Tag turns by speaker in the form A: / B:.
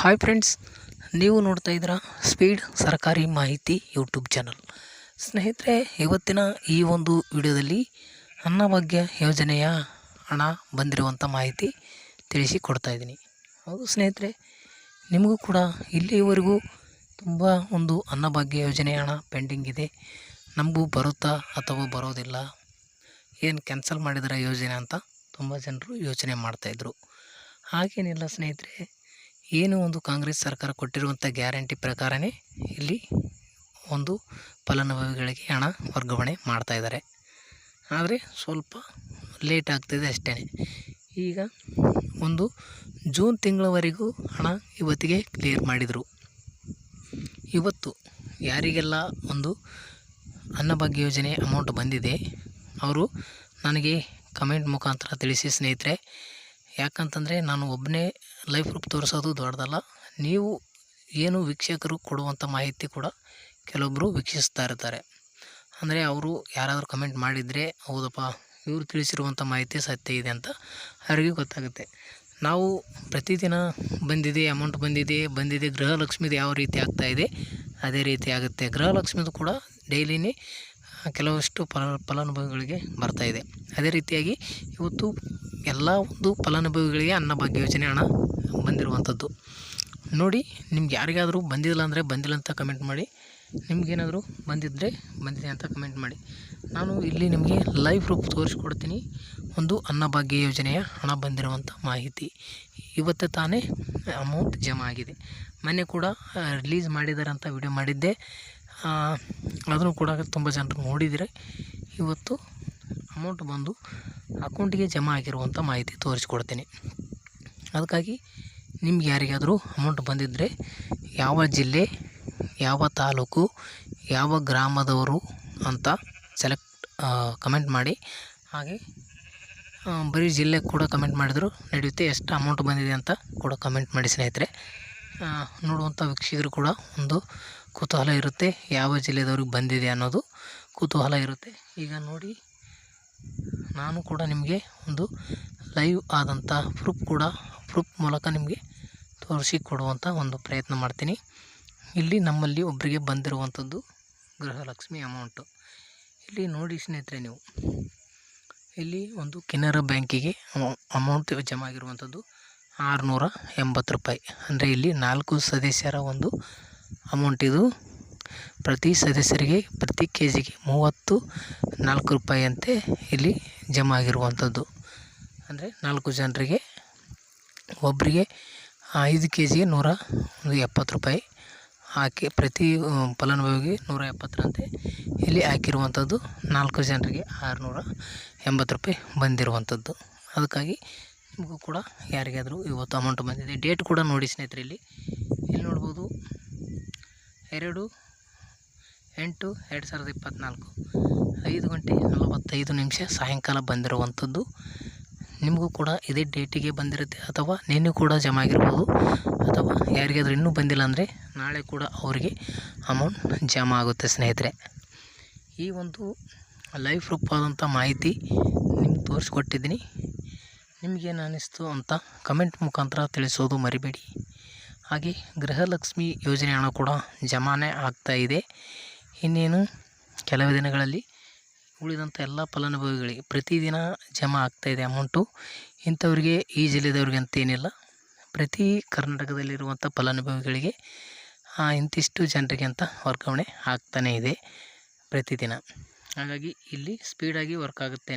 A: Hi friends ನೀವು ನೋಡ್ತಾ ಇದ್ದೀರಾ ಸ್ಪೀಡ್ ಸರ್ಕಾರಿ ಮಾಹಿತಿ ಯೂಟ್ಯೂಬ್ ಚಾನಲ್ ಸ್ನೇಹಿತರೆ, ಇವತ್ತಿನ ಈ ಒಂದು ವಿಡಿಯೋದಲ್ಲಿ ಅನ್ನಭಾಗ್ಯ ಯೋಜನೆಯ ಹಣ ಬಂದಿರುವಂಥ ಮಾಹಿತಿ ತಿಳಿಸಿ ಕೊಡ್ತಾ ಇದ್ದೀನಿ. ಹೌದು ಸ್ನೇಹಿತರೆ, ನಿಮಗೂ ಕೂಡ ಇಲ್ಲಿಯವರೆಗೂ ತುಂಬ ಒಂದು ಅನ್ನಭಾಗ್ಯ ಯೋಜನೆಯ ಹಣ ಪೆಂಡಿಂಗ್ ಇದೆ. ನಮಗೂ ಬರುತ್ತಾ ಅಥವಾ ಬರೋದಿಲ್ಲ? ಏನು ಕ್ಯಾನ್ಸಲ್ ಮಾಡಿದಾರ ಯೋಜನೆ ಅಂತ ತುಂಬ ಜನರು ಯೋಚನೆ ಮಾಡ್ತಾಯಿದ್ರು ಹಾಗೇನಿಲ್ಲ ಸ್ನೇಹಿತರೆ ಏನು ಒಂದು ಕಾಂಗ್ರೆಸ್ ಸರ್ಕಾರ ಕೊಟ್ಟಿರುವಂಥ ಗ್ಯಾರಂಟಿ ಪ್ರಕಾರನೇ ಇಲ್ಲಿ ಒಂದು ಫಲಾನುಭವಿಗಳಿಗೆ ಹಣ ವರ್ಗಾವಣೆ ಮಾಡ್ತಾ ಇದ್ದಾರೆ. ಆದರೆ ಸ್ವಲ್ಪ ಲೇಟ್ ಆಗ್ತಿದೆ ಅಷ್ಟೇ. ಈಗ ಒಂದು ಜೂನ್ ತಿಂಗಳವರೆಗೂ ಹಣ ಇವತ್ತಿಗೆ ಕ್ಲಿಯರ್ ಮಾಡಿದರು. ಇವತ್ತು ಯಾರಿಗೆಲ್ಲ ಒಂದು ಅನ್ನಭಾಗ್ಯ ಯೋಜನೆ ಅಮೌಂಟ್ ಬಂದಿದೆ, ಅವರು ನನಗೆ ಕಮೆಂಟ್ ಮುಖಾಂತರ ತಿಳಿಸಿ ಸ್ನೇಹಿತರೆ. ಯಾಕಂತಂದರೆ ನಾನು ಒಬ್ಬನೇ ಲೈಫ್ ಪ್ರೂಫ್ ತೋರಿಸೋದು ದೊಡ್ಡದಲ್ಲ. ನೀವು ಏನು ವೀಕ್ಷಕರು ಕೊಡುವಂಥ ಮಾಹಿತಿ ಕೂಡ ಕೆಲವೊಬ್ಬರು ವೀಕ್ಷಿಸ್ತಾ ಇರ್ತಾರೆ. ಅಂದರೆ ಅವರು ಯಾರಾದರೂ ಕಮೆಂಟ್ ಮಾಡಿದರೆ, ಹೌದಪ್ಪ, ಇವರು ತಿಳಿಸಿರುವಂಥ ಮಾಹಿತಿ ಸತ್ಯ ಇದೆ ಅಂತ ಅವರಿಗೆ ಗೊತ್ತಾಗುತ್ತೆ. ನಾವು ಪ್ರತಿದಿನ ಬಂದಿದೆ ಅಮೌಂಟ್ ಬಂದಿದೆ ಬಂದಿದೆ ಗೃಹಲಕ್ಷ್ಮಿದು ಯಾವ ರೀತಿ ಆಗ್ತಾ ಇದೆ, ಅದೇ ರೀತಿ ಆಗುತ್ತೆ. ಗೃಹಲಕ್ಷ್ಮಿದು ಕೂಡ ಡೈಲಿನೇ ಕೆಲವಷ್ಟು ಫಲ, ಫಲಾನುಭವಿಗಳಿಗೆ ಇದೆ. ಅದೇ ರೀತಿಯಾಗಿ ಇವತ್ತು ಎಲ್ಲ ಒಂದು ಫಲಾನುಭವಿಗಳಿಗೆ ಅನ್ನಭಾಗ್ಯ ಯೋಜನೆ, ಹಣ ಬಂದಿರುವಂಥದ್ದು. ನೋಡಿ, ನಿಮ್ಗೆ ಯಾರಿಗಾದರೂ ಬಂದಿಲ್ಲ ಅಂದರೆ ಬಂದಿಲ್ಲ ಅಂತ ಕಮೆಂಟ್ ಮಾಡಿ. ನಿಮಗೇನಾದರೂ ಬಂದಿದ್ದರೆ ಬಂದಿದೆ ಅಂತ ಕಮೆಂಟ್ ಮಾಡಿ. ನಾನು ಇಲ್ಲಿ ನಿಮಗೆ ಲೈವ್ ರೂಪ್ ತೋರಿಸ್ಕೊಡ್ತೀನಿ. ಒಂದು ಅನ್ನಭಾಗ್ಯ ಯೋಜನೆಯ ಹಣ ಬಂದಿರುವಂಥ ಮಾಹಿತಿ. ಇವತ್ತು ತಾನೇ ಅಮೌಂಟ್ ಜಮಾ ಆಗಿದೆ. ಮೊನ್ನೆ ಕೂಡ ರಿಲೀಸ್ ಮಾಡಿದ್ದಾರೆ ಅಂತ ವಿಡಿಯೋ ಮಾಡಿದ್ದೆ. ಅದನ್ನು ಕೂಡ ತುಂಬ ಜನರು ನೋಡಿದರೆ. ಇವತ್ತು ಅಮೌಂಟ್ ಬಂದು ಅಕೌಂಟಿಗೆ ಜಮಾ ಆಗಿರುವಂಥ ಮಾಹಿತಿ ತೋರಿಸ್ಕೊಡ್ತೀನಿ. ಅದಕ್ಕಾಗಿ ನಿಮ್ಗೆ ಯಾರಿಗಾದರೂ ಅಮೌಂಟ್ ಬಂದಿದ್ದರೆ ಯಾವ ಜಿಲ್ಲೆ, ಯಾವ ತಾಲೂಕು, ಯಾವ ಗ್ರಾಮದವರು ಅಂತ ಸೆಲೆಕ್ಟ್ ಕಮೆಂಟ್ ಮಾಡಿ. ಹಾಗೆ ಬರೀ ಜಿಲ್ಲೆ ಕೂಡ ಕಮೆಂಟ್ ಮಾಡಿದ್ರು ನಡೆಯುತ್ತೆ. ಎಷ್ಟು ಅಮೌಂಟ್ ಬಂದಿದೆ ಅಂತ ಕೂಡ ಕಮೆಂಟ್ ಮಾಡಿ ಸ್ನೇಹಿತರೆ. ನೋಡುವಂಥ ವೀಕ್ಷಕರು ಕೂಡ ಒಂದು ಕುತೂಹಲ ಇರುತ್ತೆ. ಯಾವ ಜಿಲ್ಲೆದವ್ರಿಗೆ ಬಂದಿದೆ ಅನ್ನೋದು ಕುತೂಹಲ ಇರುತ್ತೆ. ಈಗ ನೋಡಿ, ನಾನು ಕೂಡ ನಿಮಗೆ ಒಂದು ಲೈವ್ ಆದಂಥ ಪ್ರೂಫ್ ಕೂಡ ಪ್ರೂಫ್ ಮೂಲಕ ನಿಮಗೆ ತೋರಿಸಿ ಕೊಡುವಂಥ ಒಂದು ಪ್ರಯತ್ನ ಮಾಡ್ತೀನಿ. ಇಲ್ಲಿ ನಮ್ಮಲ್ಲಿ ಒಬ್ಬರಿಗೆ ಬಂದಿರುವಂಥದ್ದು ಗೃಹಲಕ್ಷ್ಮಿ ಅಮೌಂಟು ಇಲ್ಲಿ ನೋಡಿ ಸ್ನೇಹಿತರೆ ನೀವು. ಇಲ್ಲಿ ಒಂದು ಕೆನರಾ ಬ್ಯಾಂಕಿಗೆ ಅಮೌಂಟ್ ಜಮಾ ಆಗಿರುವಂಥದ್ದು ಆರುನೂರ ಎಂಬತ್ತು ರೂಪಾಯಿ. ಅಂದರೆ ಇಲ್ಲಿ ನಾಲ್ಕು ಸದಸ್ಯರ ಒಂದು ಅಮೌಂಟ್ ಇದು. ಪ್ರತಿ ಸದಸ್ಯರಿಗೆ ಪ್ರತಿ ಕೆ ಜಿಗೆ ಮೂವತ್ತು ನಾಲ್ಕು ರೂಪಾಯಿಯಂತೆ ಇಲ್ಲಿ ಜಮಾ ಆಗಿರುವಂಥದ್ದು ಅಂದರೆ ನಾಲ್ಕು ಜನರಿಗೆ ಒಬ್ಬರಿಗೆ ಐದು ಕೆ ಜಿಗೆ ನೂರ ಒಂದು ಎಪ್ಪತ್ತು ರೂಪಾಯಿ ಹಾಕಿ ಪ್ರತಿ ಫಲಾನುಭವಿಗೆ ನೂರ ಎಪ್ಪತ್ತರಂತೆ. ಇಲ್ಲಿ ಹಾಕಿರುವಂಥದ್ದು ನಾಲ್ಕು ಜನರಿಗೆ ಆರುನೂರ ಎಂಬತ್ತು ರೂಪಾಯಿ ಬಂದಿರುವಂಥದ್ದು. ಅದಕ್ಕಾಗಿ ನಿಮಗೂ ಕೂಡ ಯಾರಿಗಾದರೂ ಇವತ್ತು ಅಮೌಂಟ್ ಬಂದಿದೆ. ಡೇಟ್ ಕೂಡ ನೋಡಿ ಸ್ನೇಹಿತರೆ ಇಲ್ಲಿ. ಇಲ್ಲಿ ನೋಡ್ಬೋದು ಎರಡು ಎಂಟು ಎರಡು ಸಾವಿರದ ಇಪ್ಪತ್ತ್ನಾಲ್ಕು ಐದು ಗಂಟೆ ನಲವತ್ತೈದು ನಿಮಿಷ ಸಾಯಂಕಾಲ ಬಂದಿರುವಂಥದ್ದು. ನಿಮಗೂ ಕೂಡ ಇದೇ ಡೇಟಿಗೆ ಬಂದಿರುತ್ತೆ ಅಥವಾ ನಿನ್ನೆ ಕೂಡ ಜಮಾ ಆಗಿರ್ಬೋದು ಅಥವಾ ಯಾರಿಗಾದ್ರೂ ಇನ್ನೂ ಬಂದಿಲ್ಲ ಅಂದರೆ ನಾಳೆ ಕೂಡ ಅವರಿಗೆ ಅಮೌಂಟ್ ಜಮಾ ಆಗುತ್ತೆ ಸ್ನೇಹಿತರೆ. ಈ ಒಂದು ಲೈಫ್ ಪ್ರೂಫ್ ಆದಂಥ ಮಾಹಿತಿ ನಿಮ್ಗೆ ತೋರಿಸ್ಕೊಟ್ಟಿದ್ದೀನಿ. ನಿಮಗೇನು ಅನ್ನಿಸ್ತು ಅಂತ ಕಮೆಂಟ್ ಮುಖಾಂತರ ತಿಳಿಸೋದು ಮರಿಬೇಡಿ. ಹಾಗೆ ಗೃಹಲಕ್ಷ್ಮಿ ಯೋಜನೆ ಹಣ ಕೂಡ ಜಮಾನೇ ಆಗ್ತಾಯಿದೆ ಇನ್ನೇನು ಕೆಲವು ದಿನಗಳಲ್ಲಿ ಉಳಿದಂಥ ಎಲ್ಲ ಫಲಾನುಭವಿಗಳಿಗೆ ಪ್ರತಿದಿನ ಜಮಾ ಆಗ್ತಾಯಿದೆ ಅಮೌಂಟು ಇಂಥವ್ರಿಗೆ ಈ ಜಿಲ್ಲೆದವ್ರಿಗೆ ಅಂತೇನಿಲ್ಲ ಪ್ರತಿ ಕರ್ನಾಟಕದಲ್ಲಿರುವಂಥ ಫಲಾನುಭವಿಗಳಿಗೆ ಇಂತಿಷ್ಟು ಜನರಿಗೆ ಅಂತ ವರ್ಗಾವಣೆ ಆಗ್ತಾನೇ ಇದೆ ಪ್ರತಿದಿನ. ಹಾಗಾಗಿ ಇಲ್ಲಿ ಸ್ಪೀಡಾಗಿ ವರ್ಕ್ ಆಗುತ್ತೆ.